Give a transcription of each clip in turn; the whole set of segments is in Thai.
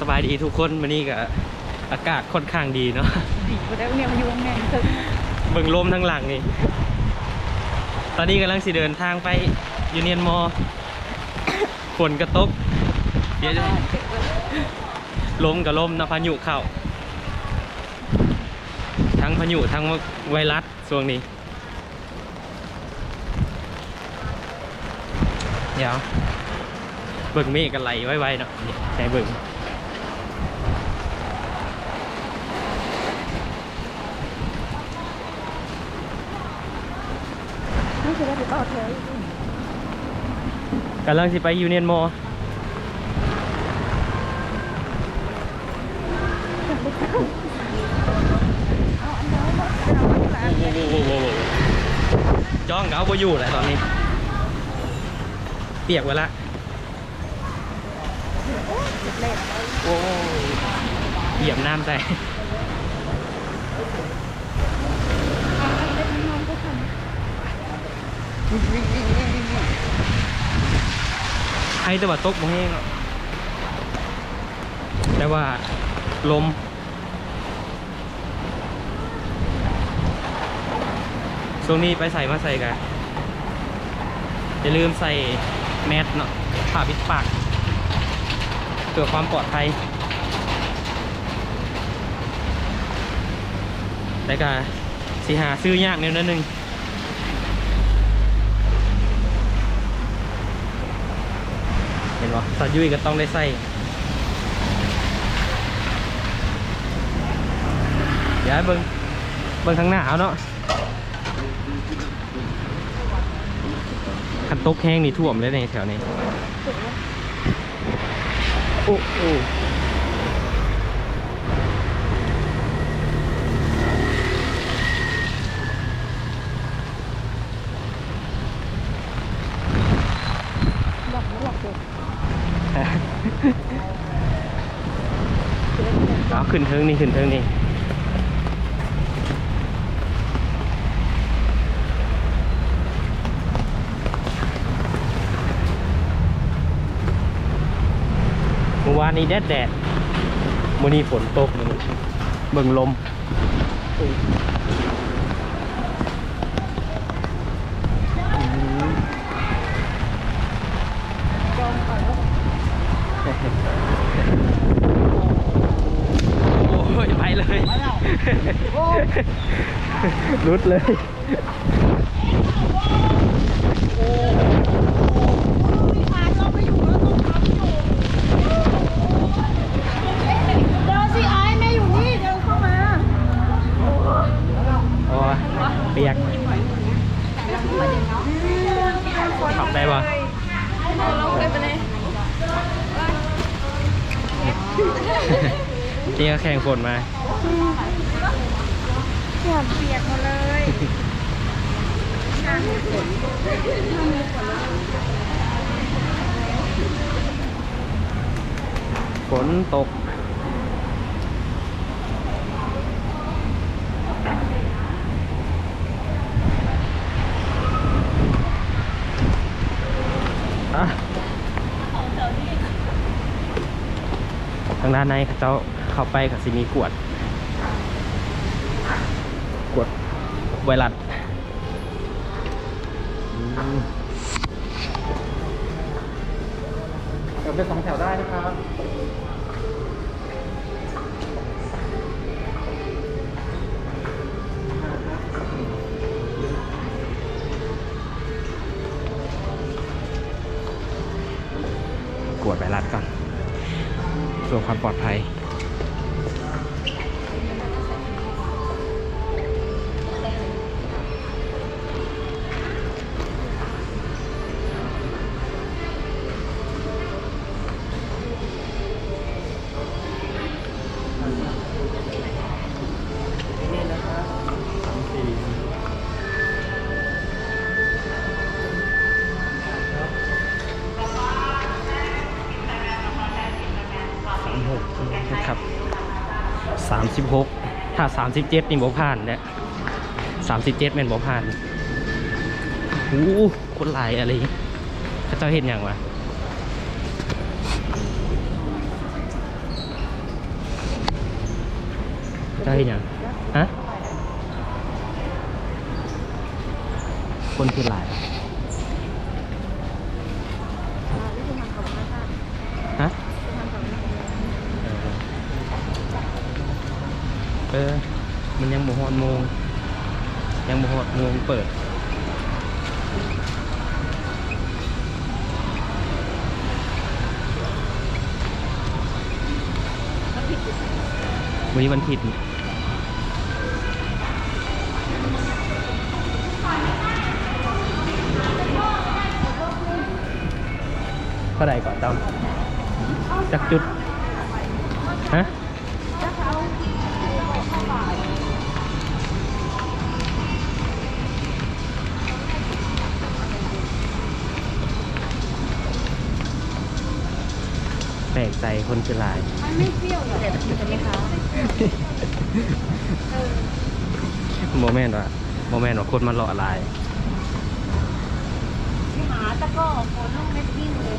สบายดีทุกคนวันนี้ก็อากาศค่อนข้างดีเนาะดีกว่าได้เนี่ยมาอยู่โรงแรมเถอะเบิ่งลมทั้งหลังนี่ ตอนนี้กำลังสิเดินทางไปยูเนียนมอฝนกระตกเดี๋ยวจะลมกับลมนะพายุเข้า ทั้งพายุทั้งไวรัสช่วงนี้ เดี๋ยวเบิ่งเมฆกันไหลไว้ๆเนาะนี่ใจเบิ่ง นี่คือได้ไปต่อแถวกำลังสิไปยูเนียนมอเอาอันน้อยหมดเอาอันละจ้องก็เอาไปอยู่แหละตอนนี้ เปียกไว้ละเล็กโอ้ยเหยียบน้ำใส่ เล็กน้องก็ท ให้แต่ว่าตกบ่แห้งหรอกแต่ว่าลมช่วงนี้ไปใส่มาใส่กันอย่าลืมใส่แมสเนาะผ้าปิดปากเพื่อความปลอดภัยแต่ก็สิหาซื้อยากแนวนั้นหนึง ห็นปะสัตว์ยุ่ยก็ต้องได้ใส่เดี๋ยวให้เบิ้งเบิ้งข้างหน้าเอาเนาะคันตกแห้งนี่ท่วมเลยในแถวนี้ โอ้โอ้ำดอกนี้หลอกเด็ก เอา ขึ้นเทิงนี่ขึ้นเทิงนี่เมื่อวานนี้แดดแดดมื่อนี้ฝนตกเบิ่งลมอุ้ยอืม จองก่อนแล้ว โอ้ยไปเลย โอ้ รุดเลยเดินสิไอ้แม่อยู่นี่เดินเข้ามาโอ้ยเปียกขับได้ปะเราเก็บไปเลยนี่ก็แข่งฝนมา หัวเปียกหมดเลยน้ำฝนฝนตก อะ ทางด้านในเขาเจ้าเข้าไปกับสิมีขวด ขวด ไวรัสอืมเดี๋ยวเป็นสองแถวได้นะครับกวดไวรัสก่อนส่วนความปลอดภัย 36 ถ้า 37 นี่บอผ่านเนี่ย37แม่นบอผ่านโอ้คนหลายอะไรข้าจะเห็นอย่างวะเจ้าเห็นอย่างฮะคนคือหลาย ออ มันยังบ่ฮอดโมง ยังบ่ฮอดโมงเปิดวันนี้วันผิดเท่าไหร่ก่อนตั้มจักจุด ฮะ แปลกใจคนคือหลาย มันไม่เปรี้ยวเลยใช่ไหมคะโมเมนต์ว่ะโมเมนต์ว่าคนมาหล่อหลาย หาตะก้อโคนลูกเม็ดยิ่งเลย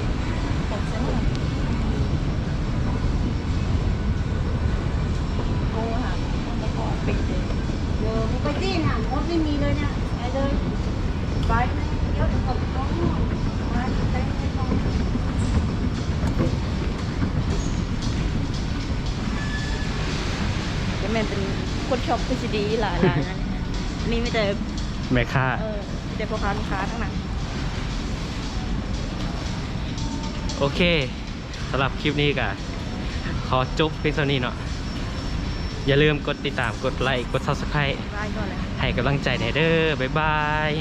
ชอบพิซดีหลายร้านนะมีไม่แต่แม่ค้าเออมีแต่พ่อค้าลูกค้าทั้งนั้น โอเคสำหรับคลิปนี้ก็ขอจบเพียงเท่านี้เนาะอย่าลืมกดติดตามกดไลค์กด subscribe ร้านก็เลย ให้กำลังใจในเด้อบ๊ายบาย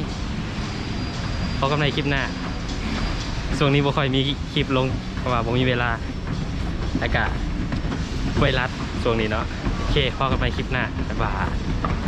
พบกันในคลิปหน้าช่วงนี้บ่ค่อยมีคลิปลงเพราะว่าผมมีเวลาแล้วก็ไวรัสช่วงนี้เนาะโอ เคพบกันในคลิปหน้าบ๊ายบาย